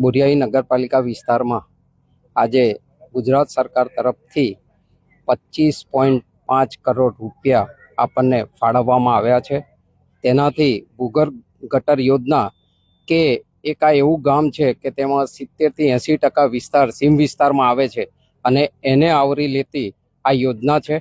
બોરિયાઈ નગરપાલિકા વિસ્તારમાં આજે ગુજરાત સરકાર તરફથી પચીસ પોઈન્ટ પાંચ કરોડ રૂપિયા આપણને ફાળવવામાં આવ્યા છે. તેનાથી ભૂગર્ભ ગટર યોજના કે એક આ એવું ગામ છે કે તેમાં સિત્તેરથી એંસી ટકા વિસ્તાર, સીમ વિસ્તારમાં આવે છે અને એને આવરી લેતી આ યોજના છે.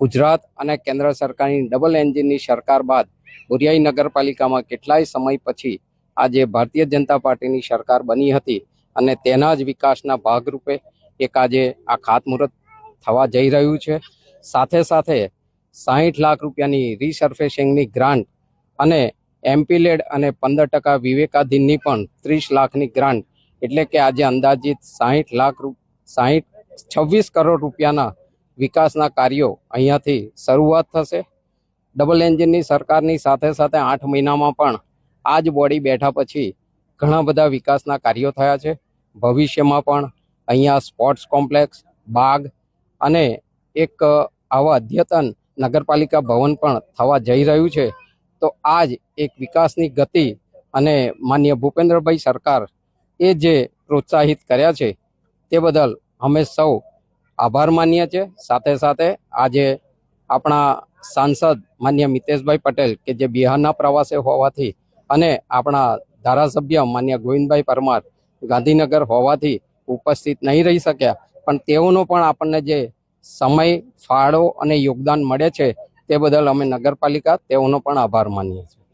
ગુજરાત અને કેન્દ્ર સરકારની ડબલ એન્જિનની સરકાર બાદ બોરિયાઈ નગરપાલિકામાં કેટલાય સમય પછી આજે ભારતીય જનતા પાર્ટીની સરકાર બની હતી અને તેના જ વિકાસના ભાગરૂપે એક આજે આ ખાતમુહૂર્ત થવા જઈ રહ્યું છે. સાથે સાથે સાહીઠ લાખ રૂપિયાની રીસર્ફેસિંગની ગ્રાન્ટ અને એમપીલેડ અને પંદર ટકા વિવેકાધીનની પણ ત્રીસ લાખની ગ્રાન્ટ એટલે કે આજે અંદાજિત સાહીઠ લાખ રૂપ, સાહીઠ, છવ્વીસ કરોડ રૂપિયાના વિકાસના કાર્યો અહીંયાથી શરૂઆત થશે. ડબલ એન્જિનની સરકારની સાથે સાથે આઠ મહિનામાં પણ આ જ બોડી બેઠા પછી ઘણા બધા વિકાસના કાર્યો થયા છે. ભવિષ્યમાં પણ અહીંયા સ્પોર્ટ્સ કોમ્પ્લેક્સ, બાગ અને એક આવા અદ્યતન નગરપાલિકા ભવન પણ થવા જઈ રહ્યું છે. તો આ જ એક વિકાસની ગતિ અને માન્ય ભૂપેન્દ્રભાઈ સરકાર એ જે પ્રોત્સાહિત કર્યા છે તે બદલ અમે સૌ આભાર માનીએ છીએ. સાથે સાથે આજે આપણા સાંસદ માન્ય મિતેશભાઈ પટેલ કે જે બિહારના પ્રવાસે હોવાથી અને આપણા ધારાસભ્ય માન્ય ગોવિંદભાઈ પરમાર ગાંધીનગર હોવાથી ઉપસ્થિત નહીં રહી શક્યા. પણ તેઓનો પણ આપણને જે સમય, ફાળો અને યોગદાન મળે છે, તે બદલ અમે નગરપાલિકા તેઓનો પણ આભાર માનીએ છીએ.